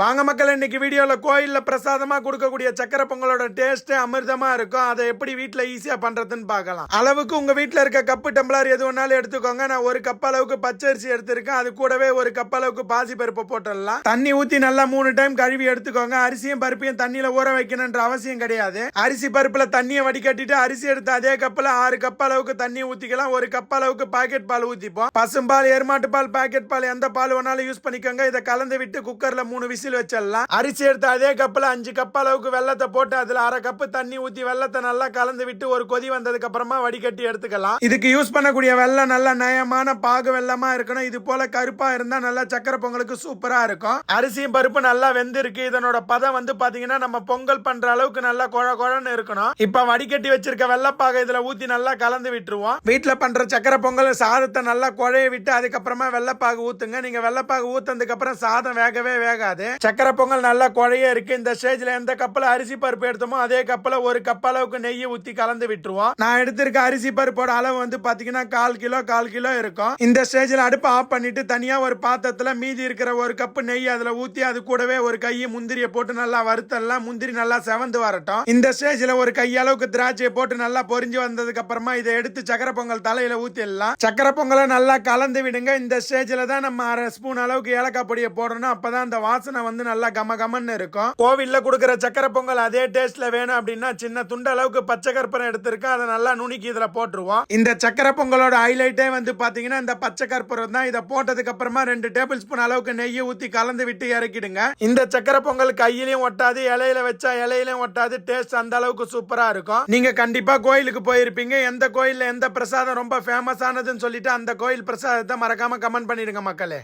வாங்க மக்கள் இன்னைக்கு வீடியோல கோயிலில் பிரசாதமா கொடுக்கக்கூடிய சக்கரை பொங்கலோட டேஸ்ட் அமிர்தமா இருக்கும். அதை எப்படி வீட்ல ஈஸியா பண்றதுன்னு பார்க்கலாம். அளவுக்கு உங்க வீட்ல இருக்க கப்பு டம்ளர் எது வேணாலும் எடுத்துக்கோங்க. நான் ஒரு கப் அளவுக்கு பச்சரிசி எடுத்திருக்கேன். அது கூடவே ஒரு கப் அளவுக்கு பாசி பருப்பு போட்டுடலாம். தண்ணி ஊத்தி நல்லா மூணு டைம் கழுவி எடுத்துக்கோங்க. அரிசியும் பருப்பையும் தண்ணியில் ஊற வைக்கணும்ன்ற அவசியம் கிடையாது. அரிசி பருப்புல தண்ணியை வடிகட்டிட்டு அரிசி எடுத்து அதே கப்பில் ஆறு கப் அளவுக்கு தண்ணி ஊத்திக்கலாம். ஒரு கப் அளவுக்கு பாக்கெட் பால் ஊற்றிப்போம் பசும்பால் எருமாட்டு பால் பாக்கெட் பால் எந்த பால் வேணாலும் யூஸ் பண்ணிக்கோங்க. இதை கலந்து விட்டு குக்கர்ல மூணு விசில் வச்சிடலாம் அரிசி எடுத்து அதே கப்பில் அஞ்சு கப் அளவுக்கு வெள்ளத்தை போட்டு அதில் அரை கப்பு தண்ணி ஊற்றி வெள்ளத்தை நல்லா கலந்து விட்டு ஒரு கொதி வந்ததுக்கு அப்புறமா வடிகட்டி எடுத்துக்கலாம். இதுக்கு யூஸ் பண்ணக்கூடிய வெள்ளம் நல்ல நயமான பாகு வெள்ளமா இருக்கணும். இது போல கருப்பா இருந்தா நல்லா சக்கரை பொங்கலுக்கு சூப்பரா இருக்கும். அரிசியும் பருப்பு நல்லா வெந்திருக்கு. இதனோட பதம் வந்து பாத்தீங்கன்னா நம்ம பொங்கல் பண்ற அளவுக்கு நல்லா குழ குழன்னு இருக்கணும். இப்ப வடிகட்டி வச்சிருக்க வெள்ளப்பாக இதுல ஊத்தி நல்லா கலந்து விட்டுருவோம். வீட்டுல பண்ற சக்கரை பொங்கல் சாதத்தை நல்லா குழைய விட்டு அதுக்கப்புறமா வெள்ளப்பாகு ஊத்துங்க. நீங்க வெள்ளப்பாகு ஊத்ததுக்கு அப்புறம் சாதம் வேகவே வேகாது. சக்கரை பொங்கல் நல்லா குழைய இருக்கு. இந்த ஸ்டேஜ்ல எந்த கப்பல அரிசி பருப்பு எடுத்தோமோ அதே கப்பல ஒரு கப் அளவுக்கு நெய்யை ஊத்தி கலந்து விட்டுருவோம். நான் எடுத்திருக்க அரிசி பருப்போட அளவு வந்து பாத்தீங்கன்னா கால் கிலோ கால் கிலோ இருக்கும். இந்த ஸ்டேஜ்ல அடுப்பு ஆஃப் பண்ணிட்டு தனியா ஒரு பாத்திரத்துல மீதி இருக்கிற ஒரு கப் நெய் அதுல ஊத்தி அது கூடவே ஒரு கையை முந்திரியை போட்டு நல்லா வறுத்தலாம் முந்திரி நல்லா செவந்து வரட்டும். இந்த ஸ்டேஜ்ல ஒரு கையளவுக்கு திராட்சையை போட்டு நல்லா பொறிஞ்சு வந்ததுக்கு அப்புறமா இதை எடுத்து சக்கரை பொங்கல் தலையில ஊத்திடலாம் சக்கரை பொங்கலை நல்லா கலந்து விடுங்க. இந்த ஸ்டேஜ்ல தான் நம்ம அரை ஸ்பூன் அளவுக்கு ஏலக்காய் பொடியை போடணும். அப்பதான் அந்த வாசனை வந்து நல்லா கம கமன்னு இருக்கும். கோவில்ல கொடுக்குற சக்கரை பொங்கல் அதே டேஸ்ட்ல வேணும் அப்படின்னா சின்ன துண்ட அளவுக்கு பச்சை கற்பனை எடுத்திருக்கேன் அதை நல்லா நுணுக்கி இதுல போட்டுருவோம். இந்த சக்கரை பொங்கலோட ஹைலைட்டே வந்து பாத்தீங்கன்னா இந்த பச்சை கற்பூரம் தான். இதை போட்டதுக்கு அப்புறமா ரெண்டு டேபிள் ஸ்பூன் அளவுக்கு நெய்யை ஊத்தி கலந்து விட்டு இறக்கிடுங்க. இந்த சக்கரை பொங்கல் கையிலையும் ஒட்டாது இலையில வச்சா இலையிலையும் ஒட்டாது. டேஸ்ட் அந்த அளவுக்கு சூப்பரா இருக்கும். நீங்க கண்டிப்பா கோயிலுக்கு போயிருப்பீங்க. எந்த கோயில்ல எந்த பிரசாதம் ரொம்ப ஃபேமஸ் ஆனதுன்னு சொல்லிட்டு அந்த கோயில் பிரசாதத்தை மறக்காம கமெண்ட் பண்ணிடுங்க மக்களே.